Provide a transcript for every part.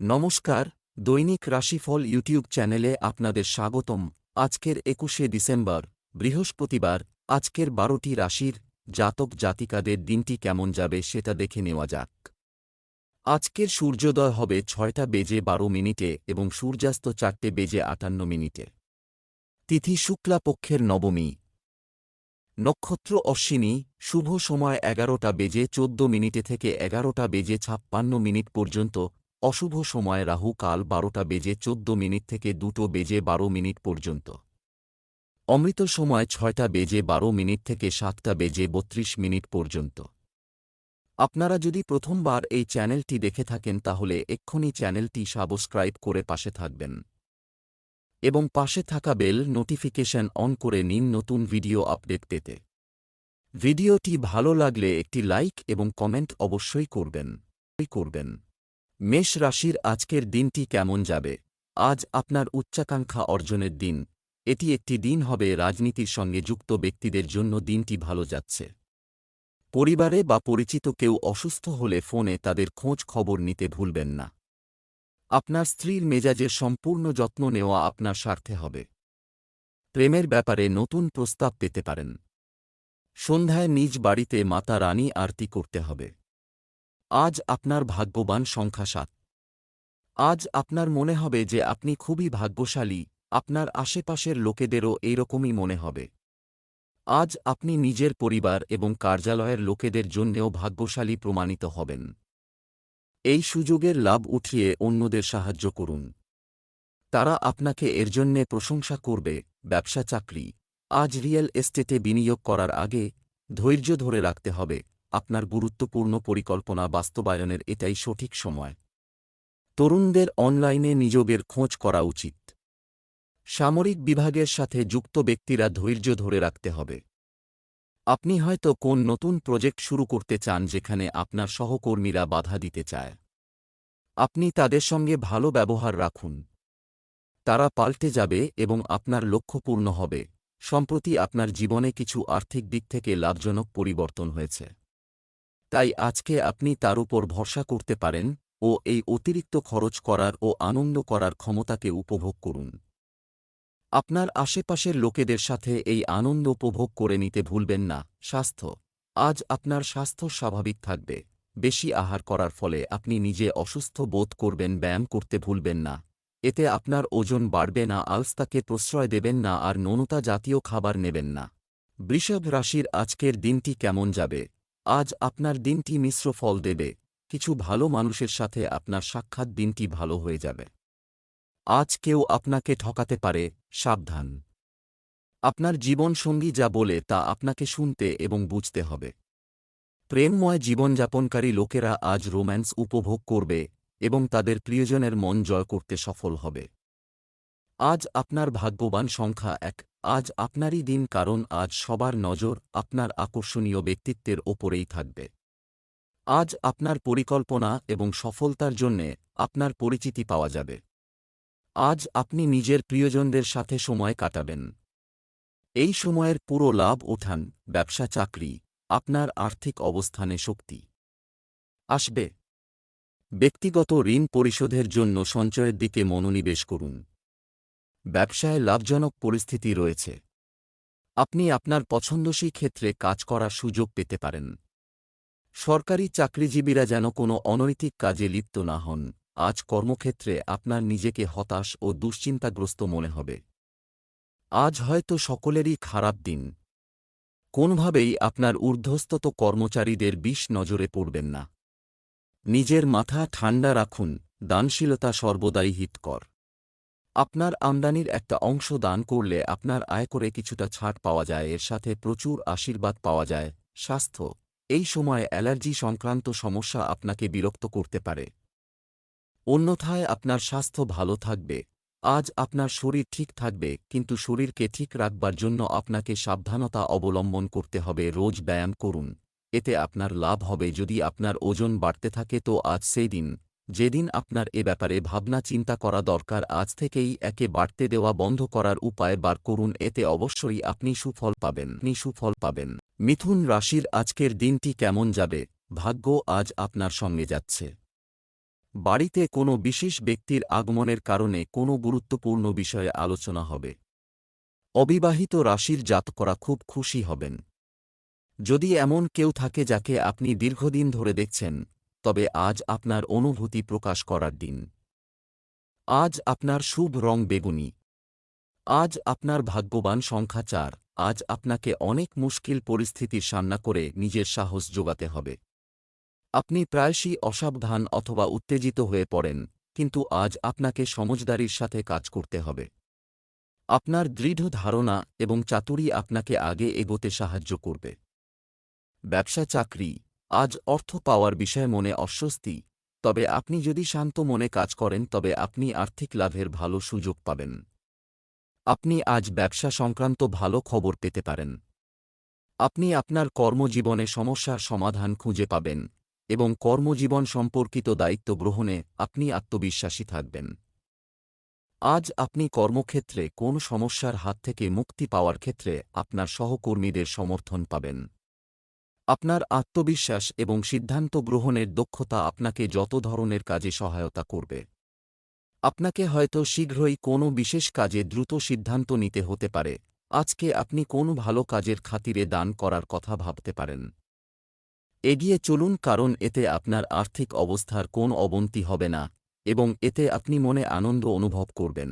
নমস্কার, দৈনিক রাশিফল ইউটিউব চ্যানেলে আপনাদের স্বাগতম। আজকের একুশে ডিসেম্বর, বৃহস্পতিবার, আজকের বারোটি রাশির জাতক জাতিকাদের দিনটি কেমন যাবে সেটা দেখে নেওয়া যাক। আজকের সূর্যোদয় হবে ছয়টা বেজে বারো মিনিটে এবং সূর্যাস্ত চারটে বেজে আটান্ন মিনিটে। তিথি শুক্লাপক্ষের নবমী। নক্ষত্র অশ্বিনী, শুভ সময় এগারোটা বেজে চোদ্দ মিনিটে থেকে এগারোটা বেজে ছাপ্পান্ন মিনিট পর্যন্ত অশুভ সময় রাহু কাল বারোটা বেজে চোদ্দ মিনিট থেকে দুটো বেজে বারো মিনিট পর্যন্ত। অমৃত সময় ছয়টা বেজে বারো মিনিট থেকে সাতটা বেজে বত্রিশ মিনিট পর্যন্ত। আপনারা যদি প্রথমবার এই চ্যানেলটি দেখে থাকেন তাহলে এক্ষুনি চ্যানেলটি সাবস্ক্রাইব করে পাশে থাকবেন। এবং পাশে থাকা বেল নোটিফিকেশন অন করে নিন নতুন ভিডিও আপডেট পেতে। ভিডিওটি ভালো লাগলে একটি লাইক এবং কমেন্ট অবশ্যই করবেন। করবেন। মেষ রাশির আজকের দিনটি কেমন যাবে? আজ আপনার উচ্চাকাঙ্ক্ষা অর্জনের দিন। এটি একটি দিন হবে রাজনীতির সঙ্গে যুক্ত ব্যক্তিদের জন্য দিনটি ভালো যাচ্ছে। পরিবারে বা পরিচিত কেউ অসুস্থ হলে ফোনে তাদের খোঁজ খবর নিতে ভুলবেন না। আপনার স্ত্রীর মেজাজের সম্পূর্ণ যত্ন নেওয়া আপনার স্বার্থে হবে। প্রেমের ব্যাপারে নতুন প্রস্তাব পেতে পারেন। সন্ধ্যায় নিজ বাড়িতে মাতা রানী আরতি করতে হবে। আজ আপনার ভাগ্যবান সংখ্যা সাত। আজ আপনার মনে হবে যে আপনি খুবই ভাগ্যশালী, আপনার আশেপাশের লোকেদেরও এইরকমই মনে হবে। আজ আপনি নিজের পরিবার এবং কার্যালয়ের লোকেদের জন্যেও ভাগ্যশালী প্রমাণিত হবেন। এই সুযোগের লাভ উঠিয়ে অন্যদের সাহায্য করুন। তারা আপনাকে এর জন্যে প্রশংসা করবে, ব্যবসা চাকরি, আজ রিয়েল এস্টেটে বিনিয়োগ করার আগে ধৈর্য ধরে রাখতে হবে। আপনার গুরুত্বপূর্ণ পরিকল্পনা বাস্তবায়নের এটাই সঠিক সময়। তরুণদের অনলাইনে নিযোগের খোঁজ করা উচিত। সামরিক বিভাগের সাথে যুক্ত ব্যক্তিরা ধৈর্য ধরে রাখতে হবে। আপনি হয়তো কোন নতুন প্রজেক্ট শুরু করতে চান যেখানে আপনার সহকর্মীরা বাধা দিতে চায়। আপনি তাদের সঙ্গে ভালো ব্যবহার রাখুন। তারা পাল্টে যাবে এবং আপনার লক্ষ্য পূর্ণ হবে। সম্প্রতি আপনার জীবনে কিছু আর্থিক দিক থেকে লাভজনক পরিবর্তন হয়েছে। তাই আজকে আপনি তার উপর ভরসা করতে পারেন ও এই অতিরিক্ত খরচ করার ও আনন্দ করার ক্ষমতাকে উপভোগ করুন। আপনার আশেপাশের লোকেদের সাথে এই আনন্দ উপভোগ করে নিতে ভুলবেন না, স্বাস্থ্য। আজ আপনার স্বাস্থ্য স্বাভাবিক থাকবে, বেশি আহার করার ফলে আপনি নিজে অসুস্থ বোধ করবেন, ব্যায়াম করতে ভুলবেন না। এতে আপনার ওজন বাড়বে না, আলস্তাকে প্রশ্রয় দেবেন না আর ননুতা জাতীয় খাবার নেবেন না। বৃষভ রাশির আজকের দিনটি কেমন যাবে? আজ আপনার দিনটি মিশ্র ফল দেবে, কিছু ভালো মানুষের সাথে আপনার সাক্ষাৎ দিনটি ভালো হয়ে যাবে। আজ কেউ আপনাকে ঠকাতে পারে, সাবধান। আপনার জীবনসঙ্গী যা বলে তা আপনাকে শুনতে এবং বুঝতে হবে। প্রেমময় জীবনযাপনকারী লোকেরা আজ রোম্যান্স উপভোগ করবে এবং তাদের প্রিয়জনের মন জয় করতে সফল হবে। আজ আপনার ভাগ্যবান সংখ্যা এক আজ আপনারই দিন কারণ আজ সবার নজর আপনার আকর্ষণীয় ব্যক্তিত্বের ওপরেই থাকবে। আজ আপনার পরিকল্পনা এবং সফলতার জন্যে আপনার পরিচিতি পাওয়া যাবে। আজ আপনি নিজের প্রিয়জনদের সাথে সময় কাটাবেন। এই সময়ের পুরো লাভ ওঠান ব্যবসা চাকরি, আপনার আর্থিক অবস্থানে শক্তি। আসবে। ব্যক্তিগত ঋণ পরিশোধের জন্য সঞ্চয়ের দিকে মনোনিবেশ করুন। ব্যবসায় লাভজনক পরিস্থিতি রয়েছে। আপনি আপনার পছন্দসী ক্ষেত্রে কাজ করার সুযোগ পেতে পারেন। সরকারি চাকরিজীবীরা যেন কোনো অনৈতিক কাজে লিপ্ত না হন, আজ কর্মক্ষেত্রে আপনার নিজেকে হতাশ ও দুশ্চিন্তাগ্রস্ত মনে হবে। আজ হয়তো সকলেরই খারাপ দিন। কোনভাবেই আপনার ঊর্ধ্বস্তত কর্মচারীদের বিষ নজরে পড়বেন না। নিজের মাথা ঠান্ডা রাখুন, দানশীলতা সর্বদাই হিতকর। আপনার আমদানির একটা অংশ দান করলে আপনার আয় করে কিছুটা ছাড় পাওয়া যায়, এর সাথে প্রচুর আশীর্বাদ পাওয়া যায়। স্বাস্থ্য। এই সময় অ্যালার্জি সংক্রান্ত সমস্যা আপনাকে বিরক্ত করতে পারে। অন্যথায় আপনার স্বাস্থ্য ভালো থাকবে। আজ আপনার শরীর ঠিক থাকবে, কিন্তু শরীরকে ঠিক রাখবার জন্য আপনাকে সাবধানতা অবলম্বন করতে হবে, রোজ ব্যায়াম করুন। এতে আপনার লাভ হবে। যদি আপনার ওজন বাড়তে থাকে, তো আজ সেই দিন। যেদিন আপনার এ ব্যাপারে ভাবনা চিন্তা করা দরকার, আজ থেকেই একে বাড়তে দেওয়া বন্ধ করার উপায় বার করুন, এতে অবশ্যই আপনি সুফল পাবেন। আপনি সুফল পাবেন। মিথুন রাশির আজকের দিনটি কেমন যাবে? ভাগ্য আজ আপনার সঙ্গে যাচ্ছে। বাড়িতে কোনো বিশেষ ব্যক্তির আগমনের কারণে কোনো গুরুত্বপূর্ণ বিষয়ে আলোচনা হবে। অবিবাহিত রাশির জাতকরা খুব খুশি হবেন। যদি এমন কেউ থাকে যাকে আপনি দীর্ঘদিন ধরে দেখছেন তবে আজ আপনার অনুভূতি প্রকাশ করার দিন। আজ আপনার শুভ রং বেগুনি। আজ আপনার ভাগ্যবান সংখ্যা চার। আজ আপনাকে অনেক মুশকিল পরিস্থিতির সামনা করে নিজের সাহস যোগাতে হবে। আপনি প্রায়শই অসাবধান অথবা উত্তেজিত হয়ে পড়েন, কিন্তু আজ আপনাকে সমজদারির সাথে কাজ করতে হবে। আপনার দৃঢ় ধারণা এবং চাতুরি আপনাকে আগে এগোতে সাহায্য করবে। ব্যবসা চাকরি আজ অর্থ পাওয়ার বিষয়ে মনে অস্বস্তি। তবে আপনি যদি শান্ত মনে কাজ করেন, তবে আপনি আর্থিক লাভের ভালো সুযোগ পাবেন। আপনি আজ ব্যবসা সংক্রান্ত ভালো খবর পেতে পারেন। আপনি আপনার কর্মজীবনে সমস্যার সমাধান খুঁজে পাবেন এবং কর্মজীবন সম্পর্কিত দায়িত্ব গ্রহণে আপনি আত্মবিশ্বাসী থাকবেন। আজ আপনি কর্মক্ষেত্রে কোন সমস্যার হাত থেকে মুক্তি পাওয়ার ক্ষেত্রে আপনার সহকর্মীদের সমর্থন পাবেন। আপনার আত্মবিশ্বাস এবং সিদ্ধান্ত গ্রহণের দক্ষতা আপনাকে যত ধরনের কাজে সহায়তা করবে। আপনাকে হয়তো শীঘ্রই কোনো বিশেষ কাজে দ্রুত সিদ্ধান্ত নিতে হতে পারে। আজকে আপনি কোন ভালো কাজের খাতিরে দান করার কথা ভাবতে পারেন। এগিয়ে চলুন কারণ এতে আপনার আর্থিক অবস্থার কোন অবনতি হবে না এবং এতে আপনি মনে আনন্দ অনুভব করবেন।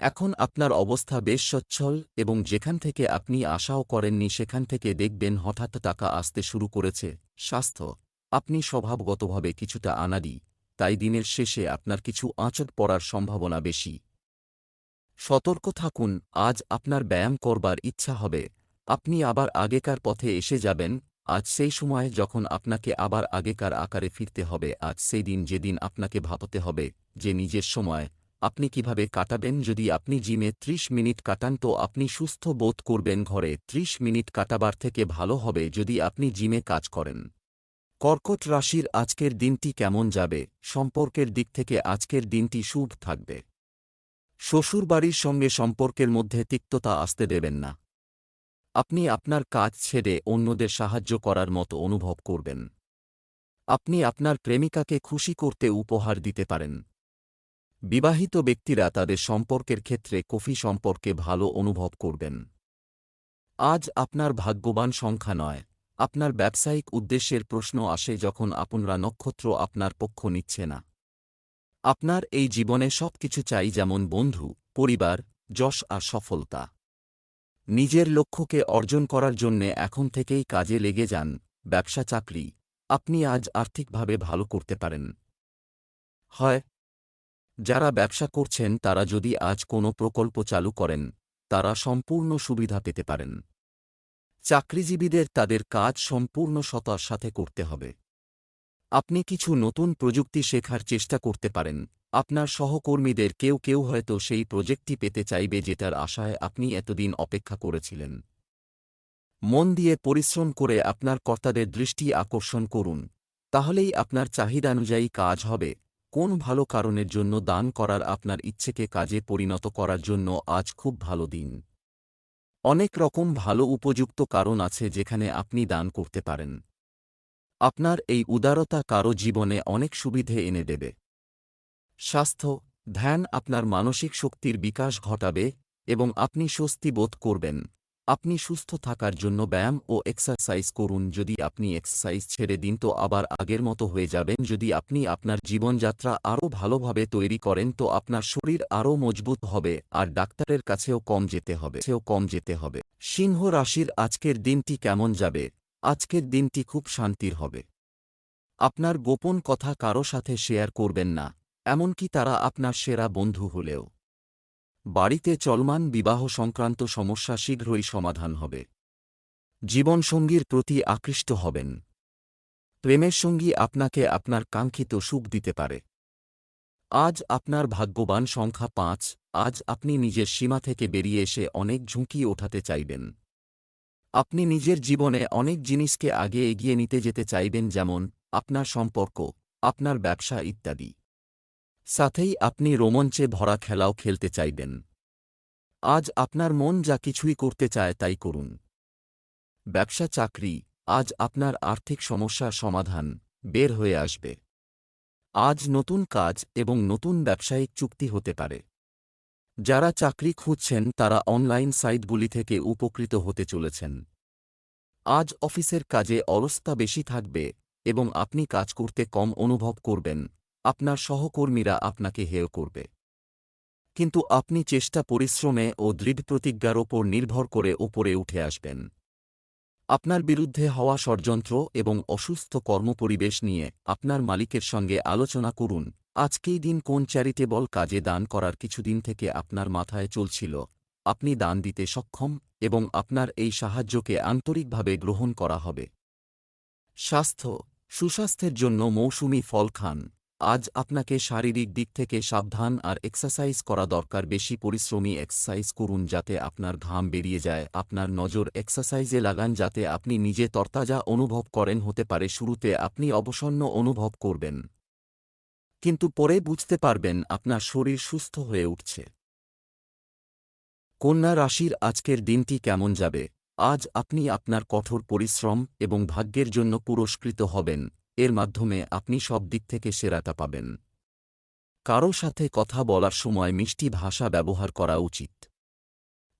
এখন আপনার অবস্থা বেশ সচ্ছল এবং যেখান থেকে আপনি আশাও করেননি সেখান থেকে দেখবেন হঠাৎ টাকা আসতে শুরু করেছে। স্বাস্থ্য, আপনি স্বভাবগতভাবে কিছুটা আনাড়ি, তাই দিনের শেষে আপনার কিছু আঁচট পড়ার সম্ভাবনা বেশি। সতর্ক থাকুন, আজ আপনার ব্যায়াম করবার ইচ্ছা হবে, আপনি আবার আগেকার পথে এসে যাবেন, আজ সেই সময় যখন আপনাকে আবার আগেকার আকারে ফিরতে হবে, আজ সেই দিন যেদিন আপনাকে ভাবতে হবে যে নিজের সময় আপনি কীভাবে কাটাবেন? যদি আপনি জিমে ত্রিশ মিনিট কাটান, তো আপনি সুস্থ বোধ করবেন ঘরে। ত্রিশ মিনিট কাটাবার থেকে ভালো হবে যদি আপনি জিমে কাজ করেন। কর্কট রাশির আজকের দিনটি কেমন যাবে? সম্পর্কের দিক থেকে আজকের দিনটি শুভ থাকবে। শ্বশুরবাড়ির সঙ্গে সম্পর্কের মধ্যে তিক্ততা আসতে দেবেন না। আপনি আপনার কাজ ছেড়ে অন্যদের সাহায্য করার মতো অনুভব করবেন। আপনি আপনার প্রেমিকাকে খুশি করতে উপহার দিতে পারেন। বিবাহিত ব্যক্তিরা তাদের সম্পর্কের ক্ষেত্রে কফি সম্পর্কে ভালো অনুভব করবেন। আজ আপনার ভাগ্যবান সংখ্যা নয়। আপনার ব্যবসায়িক উদ্দেশ্যের প্রশ্ন আসে যখন আপনারা নক্ষত্র আপনার পক্ষ নিচ্ছে না। আপনার এই জীবনে সব কিছু চাই যেমন বন্ধু, পরিবার, যশ আর সফলতা। নিজের লক্ষ্যকে অর্জন করার জন্যে এখন থেকেই কাজে লেগে যান, ব্যবসা চাকরি। আপনি আজ আর্থিকভাবে ভালো করতে পারেন। হয় যারা ব্যবসা করছেন, তারা যদি আজ কোনো প্রকল্প চালু করেন, তারা সম্পূর্ণ সুবিধা পেতে পারেন। চাকরিজীবীদের তাদের কাজ সম্পূর্ণ সতার সাথে করতে হবে। আপনি কিছু নতুন প্রযুক্তি শেখার চেষ্টা করতে পারেন। আপনার সহকর্মীদের কেউ কেউ হয়তো সেই প্রজেক্টটি পেতে চাইবে যেটার আশায় আপনি এতদিন অপেক্ষা করেছিলেন। মন দিয়ে পরিশ্রম করে আপনার কর্তাদের দৃষ্টি আকর্ষণ করুন। তাহলেই আপনার চাহিদানুযায়ী কাজ হবে। কোন ভালো কারণের জন্য দান করার আপনার ইচ্ছেকে কাজে পরিণত করার জন্য আজ খুব ভালো দিন। অনেক রকম ভালো উপযুক্ত কারণ আছে যেখানে আপনি দান করতে পারেন। আপনার এই উদারতা কারও জীবনে অনেক সুবিধে এনে দেবে। স্বাস্থ্য, ধ্যান আপনার মানসিক শক্তির বিকাশ ঘটাবে এবং আপনি স্বস্তি বোধ করবেন। আপনি সুস্থ থাকার জন্য ব্যায়াম ও এক্সারসাইজ করুন। যদি আপনি এক্সারসাইজ ছেড়ে দিন, তো আবার আগের মতো হয়ে যাবেন। যদি আপনি আপনার জীবনযাত্রা আরও ভালোভাবে তৈরি করেন, তো আপনার শরীর আরও মজবুত হবে। আর ডাক্তারের কাছেও কম যেতে হবে। সেও কম যেতে হবে। সিংহ রাশির আজকের দিনটি কেমন যাবে? আজকের দিনটি খুব শান্তির হবে। আপনার গোপন কথা কারও সাথে শেয়ার করবেন না। এমনকি তারা আপনার সেরা বন্ধু হলেও। বাড়িতে চলমান বিবাহ সংক্রান্ত সমস্যা শীঘ্রই সমাধান হবে। জীবনসঙ্গীর প্রতি আকৃষ্ট হবেন। প্রেমের সঙ্গী আপনাকে আপনার কাঙ্ক্ষিত সুখ দিতে পারে। আজ আপনার ভাগ্যবান সংখ্যা পাঁচ, আজ আপনি নিজের সীমা থেকে বেরিয়ে এসে অনেক ঝুঁকি ওঠাতে চাইবেন। আপনি নিজের জীবনে অনেক জিনিসকে আগে এগিয়ে নিতে যেতে চাইবেন যেমন, আপনার সম্পর্ক, আপনার ব্যবসা ইত্যাদি। সাথেই আপনি রোমঞ্চে ভরা খেলাও খেলতে চাইবেন। আজ আপনার মন যা কিছুই করতে চায় তাই করুন। ব্যবসা চাকরি, আজ আপনার আর্থিক সমস্যার সমাধান বের হয়ে আসবে। আজ নতুন কাজ এবং নতুন ব্যবসায়িক চুক্তি হতে পারে। যারা চাকরি খুঁজছেন তারা অনলাইন সাইটগুলি থেকে উপকৃত হতে চলেছেন। আজ অফিসের কাজে অলস্তা বেশি থাকবে এবং আপনি কাজ করতে কম অনুভব করবেন। আপনার সহকর্মীরা আপনাকে হেয় করবে। কিন্তু আপনি চেষ্টা পরিশ্রমে ও দৃঢ় প্রতিজ্ঞার ওপর নির্ভর করে ওপরে উঠে আসবেন। আপনার বিরুদ্ধে হওয়া ষড়যন্ত্র এবং অসুস্থ কর্মপরিবেশ নিয়ে আপনার মালিকের সঙ্গে আলোচনা করুন, আজকেই দিন কোন চ্যারিটেবল কাজে দান করার কিছুদিন থেকে আপনার মাথায় চলছিল, আপনি দান দিতে সক্ষম এবং আপনার এই সাহায্যকে আন্তরিকভাবে গ্রহণ করা হবে। স্বাস্থ্য, সুস্বাস্থ্যের জন্য মৌসুমি ফল খান। আজ আপনাকে শারীরিক দিক থেকে সাবধান আর এক্সারসাইজ করা দরকার। বেশি পরিশ্রমী এক্সারসাইজ করুন যাতে আপনার ঘাম বেরিয়ে যায়। আপনার নজর এক্সারসাইজে লাগান যাতে আপনি নিজে তরতাজা অনুভব করেন হতে পারে। শুরুতে আপনি অবসন্ন অনুভব করবেন। কিন্তু পরে বুঝতে পারবেন আপনার শরীর সুস্থ হয়ে উঠছে। কন্যা রাশির আজকের দিনটি কেমন যাবে? আজ আপনি আপনার কঠোর পরিশ্রম এবং ভাগ্যের জন্য পুরস্কৃত হবেন। এর মাধ্যমে আপনি সব দিক থেকে সেরাটা পাবেন। কারও সাথে কথা বলার সময় মিষ্টি ভাষা ব্যবহার করা উচিত।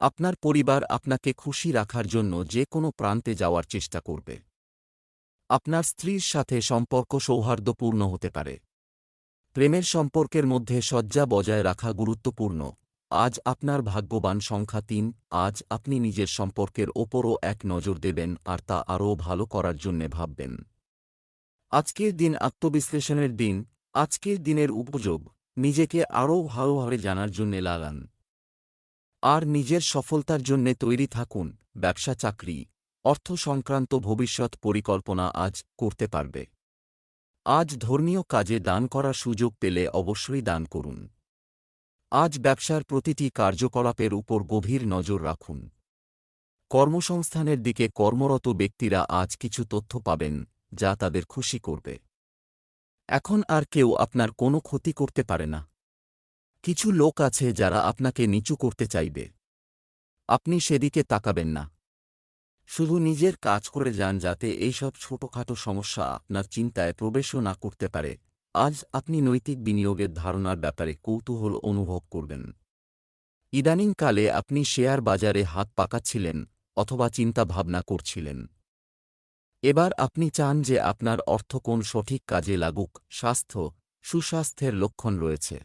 আপনার পরিবার আপনাকে খুশি রাখার জন্য যে কোনো প্রান্তে যাওয়ার চেষ্টা করবে। আপনার স্ত্রীর সাথে সম্পর্ক সৌহার্দ্যপূর্ণ হতে পারে। প্রেমের সম্পর্কের মধ্যে সজ্জা বজায় রাখা গুরুত্বপূর্ণ। আজ আপনার ভাগ্যবান সংখ্যা তিন, আজ আপনি নিজের সম্পর্কের ওপরও এক নজর দেবেন আর তা আরও ভালো করার জন্যে ভাববেন। আজকের দিন আত্মবিশ্লেষণের দিন, আজকের দিনের উপযোগ, নিজেকে আরও ভালোভাবে জানার জন্যে লাগান। আর নিজের সফলতার জন্যে তৈরি থাকুন, ব্যবসা চাকরি, অর্থ সংক্রান্ত ভবিষ্যৎ পরিকল্পনা আজ করতে পারবে। আজ ধর্মীয় কাজে দান করার সুযোগ পেলে অবশ্যই দান করুন। আজ ব্যবসার প্রতিটি কার্যকলাপের উপর গভীর নজর রাখুন। কর্মসংস্থানের দিকে কর্মরত ব্যক্তিরা আজ কিছু তথ্য পাবেন। যা তাদের খুশি করবে। এখন আর কেউ আপনার কোনো ক্ষতি করতে পারে না। কিছু লোক আছে যারা আপনাকে নিচু করতে চাইবে। আপনি সেদিকে তাকাবেন না। শুধু নিজের কাজ করে যান যাতে এইসব ছোটখাটো সমস্যা আপনার চিন্তায় প্রবেশও না করতে পারে। আজ আপনি নৈতিক বিনিয়োগের ধারণার ব্যাপারে কৌতূহল অনুভব করবেন। ইদানিংকালে আপনি শেয়ার বাজারে হাত পাকাচ্ছিলেন অথবা চিন্তা ভাবনা করছিলেন। এবার আপনি চান যে আপনার অর্থ কোন সঠিক কাজে লাগুক, স্বাস্থ্য, সুস্বাস্থ্যের লক্ষণ রয়েছে।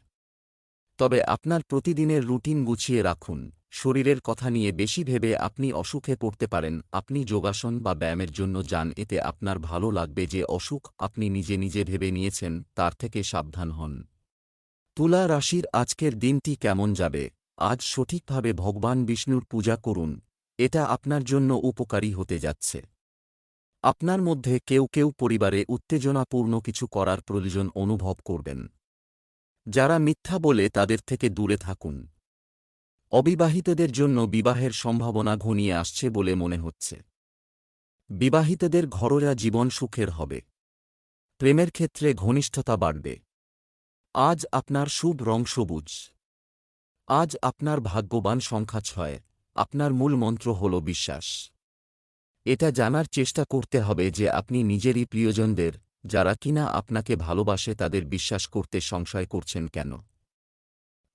তবে আপনার প্রতিদিনের রুটিন গুছিয়ে রাখুন। শরীরের কথা নিয়ে বেশি ভেবে আপনি অসুখে পড়তে পারেন। আপনি যোগাসন বা ব্যায়ামের জন্য যান, এতে আপনার ভালো লাগবে যে অসুখ আপনি নিজে নিজে ভেবে নিয়েছেন, তার থেকে সাবধান হন। তুলা রাশির আজকের দিনটি কেমন যাবে? আজ সঠিকভাবে ভগবান বিষ্ণুর পূজা করুন। এটা আপনার জন্য উপকারী হতে যাচ্ছে। আপনার মধ্যে কেউ কেউ পরিবারে উত্তেজনাপূর্ণ কিছু করার প্রয়োজন অনুভব করবেন। যারা মিথ্যা বলে তাদের থেকে দূরে থাকুন। অবিবাহিতদের জন্য বিবাহের সম্ভাবনা ঘনিয়ে আসছে বলে মনে হচ্ছে। বিবাহিতদের ঘরোয়া জীবন সুখের হবে। প্রেমের ক্ষেত্রে ঘনিষ্ঠতা বাড়বে। আজ আপনার শুভ রং সবুজ। আজ আপনার ভাগ্যবান সংখ্যা ছয়। আপনার মূল মন্ত্র হল বিশ্বাস। এটা জানার চেষ্টা করতে হবে যে আপনি নিজেরই প্রিয়জনদের, যারা কিনা আপনাকে ভালোবাসে তাদের বিশ্বাস করতে সংশয় করছেন কেন?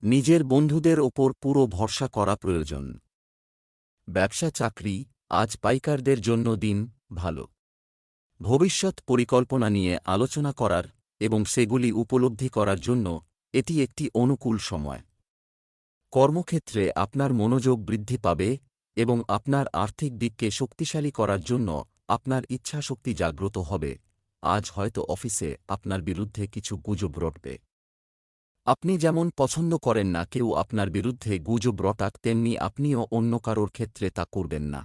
নিজের বন্ধুদের ওপর পুরো ভরসা করা প্রয়োজন। ব্যবসা, চাকরি, আজ পাইকারদের জন্য দিন ভালো। ভবিষ্যৎ পরিকল্পনা নিয়ে আলোচনা করার এবং সেগুলি উপলব্ধি করার জন্য এটি একটি অনুকূল সময়। কর্মক্ষেত্রে আপনার মনোযোগ বৃদ্ধি পাবে এবং আপনার আর্থিক দিককে শক্তিশালী করার জন্য আপনার ইচ্ছাশক্তি জাগ্রত হবে। আজ হয়তো অফিসে আপনার বিরুদ্ধে কিছু গুজব রটবে। আপনি যেমন পছন্দ করেন না, কেউ আপনার বিরুদ্ধে গুজব রটাক, তেমনি আপনিও অন্য কারোর ক্ষেত্রে তা করবেন না।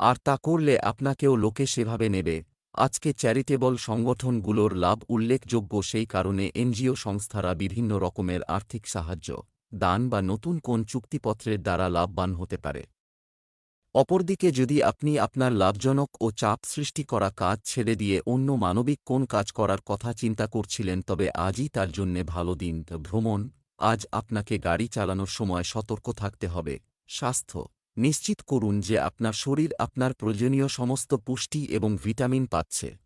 আর তা করলে আপনাকেও লোকে সেভাবে নেবে। আজকে চ্যারিটেবল সংগঠনগুলোর লাভ উল্লেখযোগ্য, সেই কারণে এনজিও সংস্থারা বিভিন্ন রকমের আর্থিক সাহায্য দান বা নতুন কোন চুক্তিপত্রের দ্বারা লাভবান হতে পারে। অপরদিকে যদি আপনি আপনার লাভজনক ও চাপ সৃষ্টি করা কাজ ছেড়ে দিয়ে অন্য মানবিক কোন কাজ করার কথা চিন্তা করছিলেন, তবে আজই তার জন্যে ভালো দিন। ভ্রমণ, আজ আপনাকে গাড়ি চালানোর সময় সতর্ক থাকতে হবে। স্বাস্থ্য, নিশ্চিত করুন যে আপনার শরীর আপনার প্রয়োজনীয় সমস্ত পুষ্টি এবং ভিটামিন পাচ্ছে।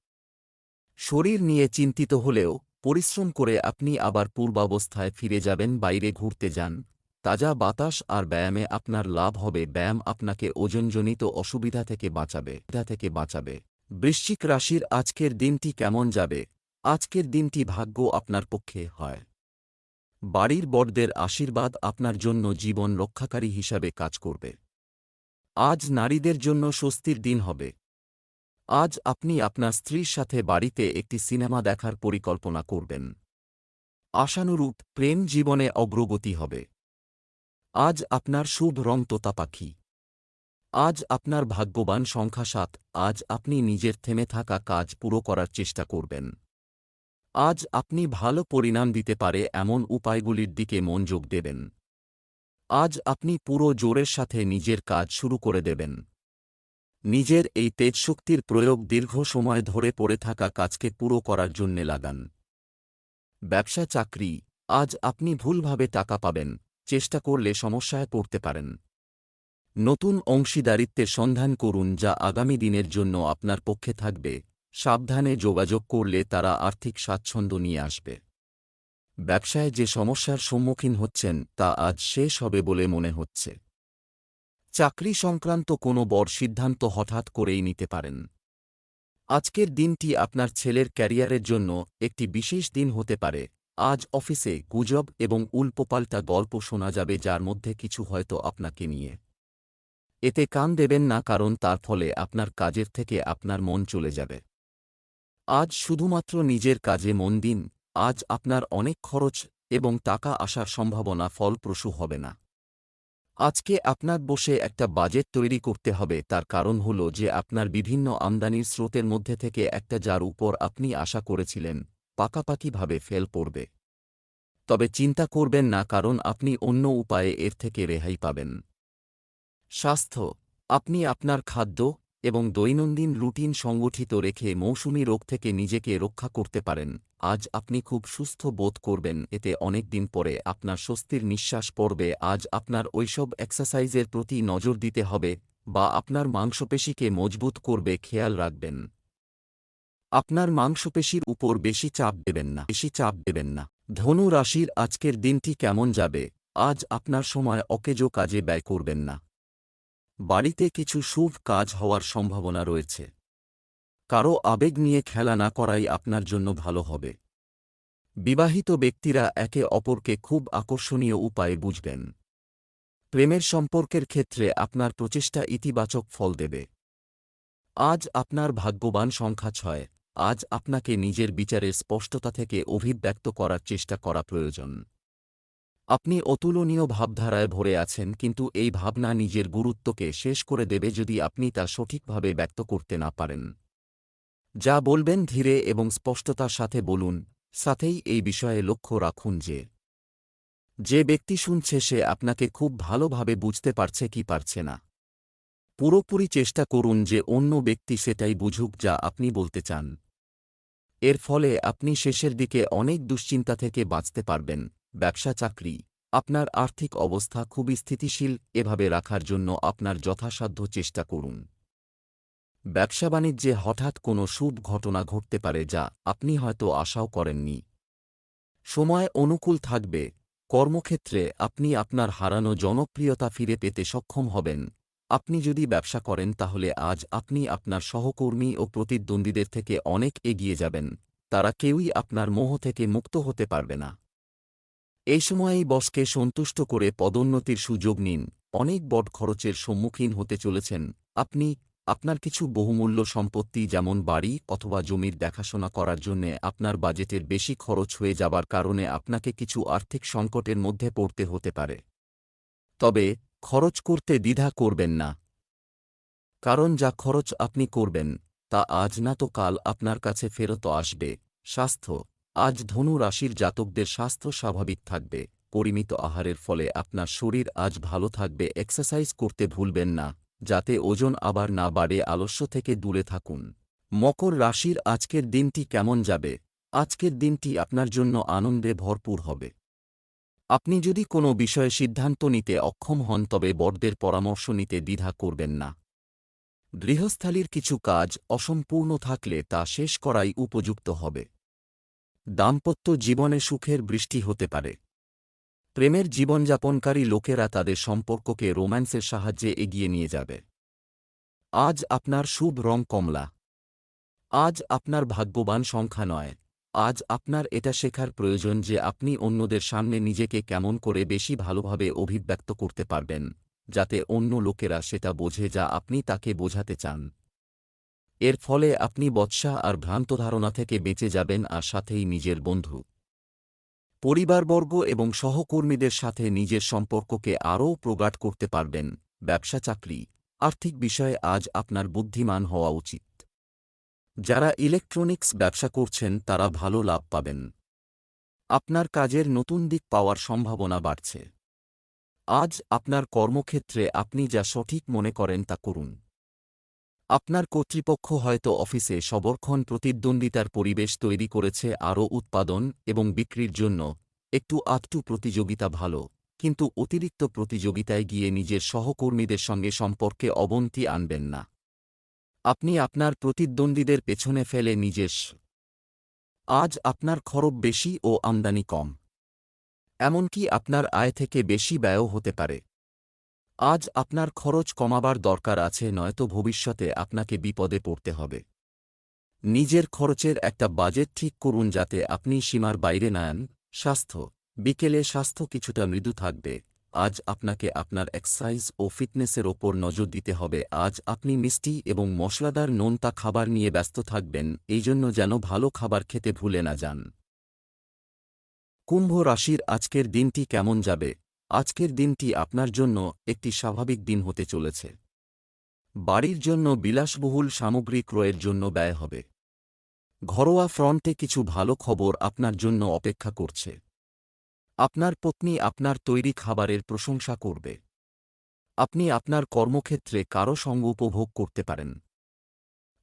শরীর নিয়ে চিন্তিত হলেও পরিশ্রম করে আপনি আবার পূর্বাবস্থায় ফিরে যাবেন, বাইরে ঘুরতে যান। তাজা বাতাস আর ব্যায়ামে আপনার লাভ হবে, ব্যায়াম আপনাকে ওজনজনিত অসুবিধা থেকে বাঁচাবে থেকে বাঁচাবে। বৃশ্চিক রাশির আজকের দিনটি কেমন যাবে? আজকের দিনটি ভাগ্য আপনার পক্ষে হয়। বাড়ির বড়দের আশীর্বাদ আপনার জন্য জীবন রক্ষাকারী হিসাবে কাজ করবে। আজ নারীদের জন্য স্বস্তির দিন হবে। আজ আপনি আপনার স্ত্রীর সাথে বাড়িতে একটি সিনেমা দেখার পরিকল্পনা করবেন। আশানুরূপ, প্রেম জীবনে অগ্রগতি হবে। আজ আপনার শুভ রং তোতা পাখি আজ আপনার ভাগ্যবান সংখ্যা সাত। আজ আপনি নিজের থেমে থাকা কাজ পুরো করার চেষ্টা করবেন। আজ আপনি ভালো পরিণাম দিতে পারে এমন উপায়গুলির দিকে মনোযোগ দেবেন। আজ আপনি পুরো জোরের সাথে নিজের কাজ শুরু করে দেবেন। নিজের এই তেজশক্তির প্রয়োগ দীর্ঘ সময় ধরে পড়ে থাকা কাজকে পুরো করার জন্যে লাগান। ব্যবসা চাকরি, আজ আপনি ভুলভাবে টাকা পাবেন, চেষ্টা করলে সমস্যায় পড়তে পারেন। নতুন অংশীদারিত্বের সন্ধান করুন যা আগামী দিনের জন্য আপনার পক্ষে থাকবে, সাবধানে যোগাযোগ করলে তারা আর্থিক স্বাচ্ছন্দ্য নিয়ে আসবে। ব্যবসায় যে সমস্যার সম্মুখীন হচ্ছেন তা আজ শেষ হবে বলে মনে হচ্ছে। চাকরি সংক্রান্ত কোনো বড় সিদ্ধান্ত হঠাৎ করেই নিতে পারেন। আজকের দিনটি আপনার ছেলের ক্যারিয়ারের জন্য একটি বিশেষ দিন হতে পারে। আজ অফিসে গুজব এবং উল্পোপাল্টা গল্প শোনা যাবে যার মধ্যে কিছু হয়তো আপনাকে নিয়ে। এতে কান দেবেন না কারণ তার ফলে আপনার কাজের থেকে আপনার মন চলে যাবে। আজ শুধুমাত্র নিজের কাজে মন দিন। আজ আপনার অনেক খরচ এবং টাকা আসার সম্ভাবনা ফলপ্রসূ হবে না। আজকে আপনার বসে একটা বাজেট তৈরি করতে হবে, তার কারণ হল যে আপনার বিভিন্ন আমদানির স্রোতের মধ্যে থেকে একটা যার উপর আপনি আশা করেছিলেন, পাকাপাকিভাবে ফেল পড়বে। তবে চিন্তা করবেন না, কারণ আপনি অন্য উপায়ে এর থেকে রেহাই পাবেন। স্বাস্থ্য, আপনি আপনার খাদ্য এবং দৈনন্দিন রুটিন সংগঠিত রেখে মৌসুমি রোগ থেকে নিজেকে রক্ষা করতে পারেন। আজ আপনি খুব সুস্থ বোধ করবেন, এতে অনেক দিন পরে আপনার স্বস্তির নিঃশ্বাস পড়বে, আজ আপনার ওইসব এক্সারসাইজের প্রতি নজর দিতে হবে, বা আপনার মাংসপেশিকে মজবুত করবে, খেয়াল রাখবেন। আপনার মাংসপেশির উপর বেশি চাপ দেবেন না, বেশি চাপ দেবেন না। ধনু রাশির আজকের দিনটি কেমন যাবে? আজ আপনার সময় অকেজো কাজে ব্যয় করবেন না। বাড়িতে কিছু শুভ কাজ হওয়ার সম্ভাবনা রয়েছে। কারও আবেগ নিয়ে খেলা না করাই আপনার জন্য ভালো হবে। বিবাহিত ব্যক্তিরা একে অপরকে খুব আকর্ষণীয় উপায়ে বুঝবেন। প্রেমের সম্পর্কের ক্ষেত্রে আপনার প্রচেষ্টা ইতিবাচক ফল দেবে। আজ আপনার ভাগ্যবান সংখ্যা ছয়। আজ আপনাকে নিজের বিচারের স্পষ্টতা থেকে অভিব্যক্ত করার চেষ্টা করা প্রয়োজন। আপনি অতুলনীয় ভাবধারায় ভরে আছেন কিন্তু এই ভাবনা নিজের গুরুত্বকে শেষ করে দেবে যদি আপনি তা সঠিকভাবে ব্যক্ত করতে না পারেন। যা বলবেন ধীরে এবং স্পষ্টতার সাথে বলুন, সাথেই এই বিষয়ে লক্ষ্য রাখুন যে যে ব্যক্তি শুনছে সে আপনাকে খুব ভালোভাবে বুঝতে পারছে কি পারছে না। পুরোপুরি চেষ্টা করুন যে অন্য ব্যক্তি সেটাই বুঝুক যা আপনি বলতে চান। এর ফলে আপনি শেষের দিকে অনেক দুশ্চিন্তা থেকে বাঁচতে পারবেন। ব্যবসা, চাকরি, আপনার আর্থিক অবস্থা খুবই স্থিতিশীল, এভাবে রাখার জন্য আপনার যথাসাধ্য চেষ্টা করুন। ব্যবসা বাণিজ্যে হঠাৎ কোনো শুভ ঘটনা ঘটতে পারে যা আপনি হয়তো আশাও করেননি। সময় অনুকূল থাকবে। কর্মক্ষেত্রে আপনি আপনার হারানো জনপ্রিয়তা ফিরে পেতে সক্ষম হবেন। আপনি যদি ব্যবসা করেন তাহলে আজ আপনি আপনার সহকর্মী ও প্রতিদ্বন্দ্বীদের থেকে অনেক এগিয়ে যাবেন। তারা কেউই আপনার মোহ থেকে মুক্ত হতে পারবে না। এই সময়েই বসকে সন্তুষ্ট করে পদোন্নতির সুযোগ নিন। অনেক বড় খরচের সম্মুখীন হতে চলেছেন। আপনি আপনার কিছু বহুমূল্য সম্পত্তি যেমন বাড়ি অথবা জমির দেখাশোনা করার জন্যে আপনার বাজেটের বেশি খরচ হয়ে যাবার কারণে আপনাকে কিছু আর্থিক সংকটের মধ্যে পড়তে হতে পারে। তবে, খরচ করতে দ্বিধা করবেন না। কারণ যা খরচ আপনি করবেন, তা আজ না তো কাল আপনার কাছে ফেরত আসবে। স্বাস্থ্য, আজ ধনু রাশির জাতকদের স্বাস্থ্য স্বাভাবিক থাকবে, পরিমিত আহারের ফলে আপনার শরীর আজ ভালো থাকবে, এক্সারসাইজ করতে ভুলবেন না। যাতে ওজন আবার না বাড়ে আলস্য থেকে দূরে থাকুন। মকর রাশির আজকের দিনটি কেমন যাবে? আজকের দিনটি আপনার জন্য আনন্দে ভরপুর হবে। আপনি যদি কোনো বিষয়ে সিদ্ধান্ত নিতে অক্ষম হন, তবে বড়দের পরামর্শ নিতে দ্বিধা করবেন না। গৃহস্থালির কিছু কাজ অসম্পূর্ণ থাকলে তা শেষ করাই উপযুক্ত হবে। দাম্পত্য জীবনে সুখের বৃষ্টি হতে পারে। প্রেমের জীবনযাপনকারী লোকেরা তাদের সম্পর্ককে রোম্যান্সের সাহায্যে এগিয়ে নিয়ে যাবে। আজ আপনার শুভ রং কমলা। আজ আপনার ভাগ্যবান সংখ্যা নয়। আজ আপনার এটা শেখার প্রয়োজন যে আপনি অন্যদের সামনে নিজেকে কেমন করে বেশি ভালোভাবে অভিব্যক্ত করতে পারবেন, যাতে অন্য লোকেরা সেটা বোঝে যা আপনি তাকে বোঝাতে চান। এর ফলে আপনি বৎসা আর ভ্রান্ত ধারণা থেকে বেঁচে যাবেন আর সাথেই নিজের বন্ধু। পরিবারবর্গ এবং সহকর্মীদের সাথে নিজের সম্পর্ককে আরও প্রগাঢ় করতে পারবেন। ব্যবসা চাকরি, আর্থিক বিষয়ে আজ আপনার বুদ্ধিমান হওয়া উচিত। যারা ইলেকট্রনিক্স ব্যবসা করছেন, তারা ভালো লাভ পাবেন। আপনার কাজের নতুন দিক পাওয়ার সম্ভাবনা বাড়ছে। আজ আপনার কর্মক্ষেত্রে আপনি যা সঠিক মনে করেন তা করুন। আপনার কর্তৃপক্ষ হয়তো অফিসে সবরক্ষণ প্রতিদ্বন্দ্বিতার পরিবেশ তৈরি করেছে আরও উৎপাদন এবং বিক্রির জন্য। একটু আধটু প্রতিযোগিতা ভালো, কিন্তু অতিরিক্ত প্রতিযোগিতায় গিয়ে নিজের সহকর্মীদের সঙ্গে সম্পর্কে অবনতি আনবেন না। আপনি আপনার প্রতিদ্বন্দ্বীদের পেছনে ফেলে নিজের আজ আপনার খরব বেশি ও আমদানি কম। এমনকি আপনার আয় থেকে বেশি ব্যয়ও হতে পারে। আজ আপনার খরচ কমাবার দরকার আছে, নয়তো ভবিষ্যতে আপনাকে বিপদে পড়তে হবে। নিজের খরচের একটা বাজেট ঠিক করুন যাতে আপনি সীমার বাইরে নেন স্বাস্থ্য। বিকেলে স্বাস্থ্য কিছুটা মৃদু থাকবে। আজ আপনাকে আপনার এক্সারসাইজ ও ফিটনেসের ওপর নজর দিতে হবে। আজ আপনি মিষ্টি এবং মশলাদার নোনতা খাবার নিয়ে ব্যস্ত থাকবেন, এই জন্য যেন ভালো খাবার খেতে ভুলে না যান। কুম্ভ রাশির আজকের দিনটি কেমন যাবে? আজকের দিনটি আপনার জন্য একটি স্বাভাবিক দিন হতে চলেছে। বাড়ির জন্য বিলাসবহুল সামগ্রী ক্রয়ের জন্য ব্যয় হবে। ঘরোয়া ফ্রন্টে কিছু ভালো খবর আপনার জন্য অপেক্ষা করছে। আপনার পত্নী আপনার তৈরি খাবারের প্রশংসা করবে। আপনি আপনার কর্মক্ষেত্রে কারও সঙ্গ উপভোগ করতে পারেন।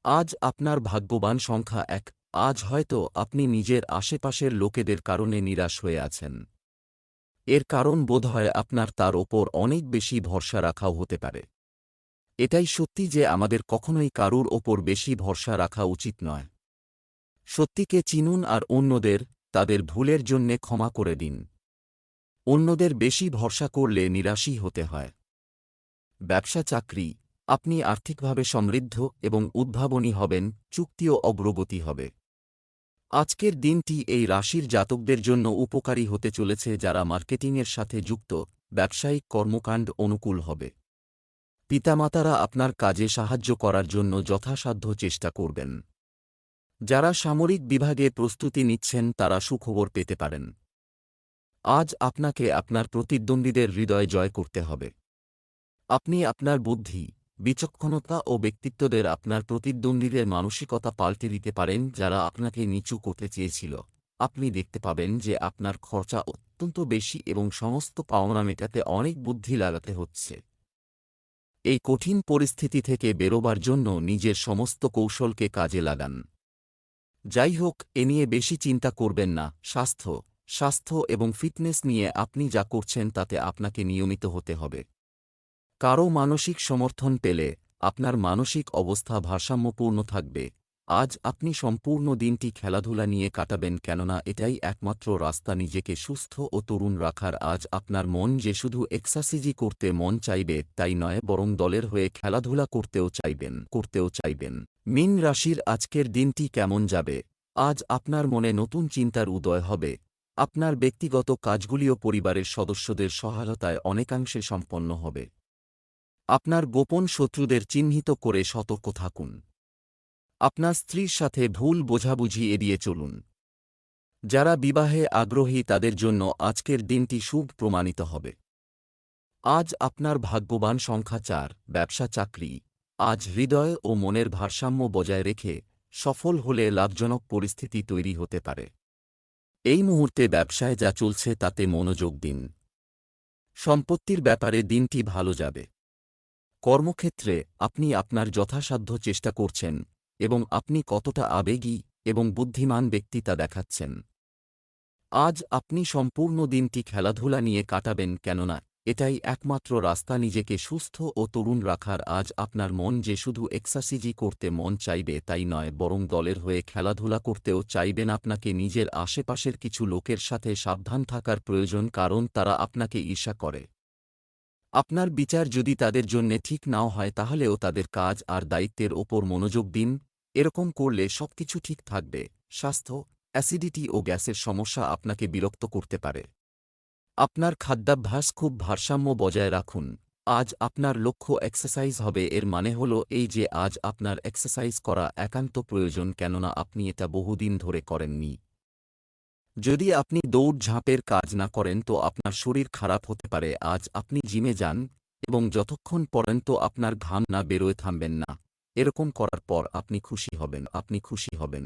আজ আপনার ভাগ্যবান সংখ্যা এক, আজ হয়তো আপনি নিজের আশেপাশের লোকেদের কারণে নিরাশ হয়ে আছেন। এর কারণ বোধহয় আপনার তার ওপর অনেক বেশি ভরসা রাখাও হতে পারে। এটাই সত্যি যে আমাদের কখনোই কারুর ওপর বেশি ভরসা রাখা উচিত নয়। সত্যিকে চিনুন আর অন্যদের তাদের ভুলের জন্যে ক্ষমা করে দিন। অন্যদের বেশি ভরসা করলে নিরাশই হতে হয়। ব্যবসা চাকরি, আপনি আর্থিকভাবে সমৃদ্ধ এবং উদ্ভাবনী হবেন, চুক্তিও অগ্রগতি হবে। আজকের দিনটি এই রাশির জাতকদের জন্য উপকারী হতে চলেছে যারা মার্কেটিংয়ের সাথে যুক্ত, ব্যবসায়িক কর্মকাণ্ড অনুকূল হবে। পিতামাতারা আপনার কাজে সাহায্য করার জন্য যথাসাধ্য চেষ্টা করবেন। যারা সামরিক বিভাগে প্রস্তুতি নিচ্ছেন, তারা সুখবর পেতে পারেন। আজ আপনাকে আপনার প্রতিদ্বন্দ্বীদের হৃদয় জয় করতে হবে। আপনি আপনার বুদ্ধি বিচক্ষণতা ও ব্যক্তিত্বদের আপনার প্রতিদ্বন্দ্বীদের মানসিকতা পাল্টে দিতে পারেন যারা আপনাকে নিচু করতে চেয়েছিল। আপনি দেখতে পাবেন যে আপনার খরচা অত্যন্ত বেশি এবং সমস্ত পাওনা মেটাতে অনেক বুদ্ধি লাগাতে হচ্ছে। এই কঠিন পরিস্থিতি থেকে বেরোবার জন্য নিজের সমস্ত কৌশলকে কাজে লাগান। যাই হোক, এ নিয়ে বেশি চিন্তা করবেন না। স্বাস্থ্য স্বাস্থ্য এবং ফিটনেস নিয়ে আপনি যা করছেন তাতে আপনাকে নিয়মিত হতে হবে। কারও মানসিক সমর্থন পেলে আপনার মানসিক অবস্থা ভারসাম্যপূর্ণ থাকবে। আজ আপনি সম্পূর্ণ দিনটি খেলাধুলা নিয়ে কাটাবেন কেননা এটাই একমাত্র রাস্তা নিজেকে সুস্থ ও তরুণ রাখার। আজ আপনার মন যে শুধু এক্সারসাইজই করতে মন চাইবে তাই নয়, বরং দলের হয়ে খেলাধুলা করতেও চাইবেন করতেও চাইবেন। মিন রাশির আজকের দিনটি কেমন যাবে? আজ আপনার মনে নতুন চিন্তার উদয় হবে। আপনার ব্যক্তিগত কাজগুলিও পরিবারের সদস্যদের সহায়তায় অনেকাংশে সম্পন্ন হবে। আপনার গোপন শত্রুদের চিহ্নিত করে সতর্ক থাকুন। আপনার স্ত্রীর সাথে ভুল বোঝাবুঝি এড়িয়ে চলুন। যারা বিবাহে আগ্রহী তাদের জন্য আজকের দিনটি শুভ প্রমাণিত হবে। আজ আপনার ভাগ্যবান সংখ্যা চার, ব্যবসা চাকরি। আজ হৃদয় ও মনের ভারসাম্য বজায় রেখে সফল হলে লাভজনক পরিস্থিতি তৈরি হতে পারে। এই মুহূর্তে ব্যবসায় যা চলছে তাতে মনোযোগ দিন। সম্পত্তির ব্যাপারে দিনটি ভালো যাবে। কর্মক্ষেত্রে আপনি আপনার যথাসাধ্য চেষ্টা করছেন এবং আপনি কতটা আবেগী এবং বুদ্ধিমান ব্যক্তি তা দেখাচ্ছেন। আজ আপনি সম্পূর্ণ দিনটি খেলাধুলা নিয়ে কাটাবেন কেননা এটাই একমাত্র রাস্তা নিজেকে সুস্থ ও তরুণ রাখার। আজ আপনার মন যে শুধু এক্সারসাইজই করতে মন চাইবে তাই নয়, বরং দলের হয়ে খেলাধুলা করতেও চাইবেন আপনাকে নিজের আশেপাশের কিছু লোকের সাথে সাবধান থাকার প্রয়োজন, কারণ তারা আপনাকে ঈর্ষা করে। আপনার বিচার যদি তাদের জন্যে ঠিক নাও হয় তাহলেও তাদের কাজ আর দায়িত্বের ওপর মনোযোগ দিন, এরকম করলে সবকিছু ঠিক থাকবে, স্বাস্থ্য, অ্যাসিডিটি ও গ্যাসের সমস্যা আপনাকে বিরক্ত করতে পারে। আপনার খাদ্যাভ্যাস খুব ভারসাম্য বজায় রাখুন। আজ আপনার লক্ষ্য এক্সারসাইজ হবে, এর মানে হল এই যে আজ আপনার এক্সারসাইজ করা একান্ত প্রয়োজন কেননা আপনি এটা বহুদিন ধরে করেননি। যদি আপনি দৌড় ঝাঁপের কাজ না করেন তো আপনার শরীর খারাপ হতে পারে। আজ আপনি জিমে যান এবং যতক্ষণ পর্যন্ত আপনার ঘাম না বেরোয় থামবেন না। এরকম করার পর আপনি খুশি হবেন, আপনি খুশি হবেন।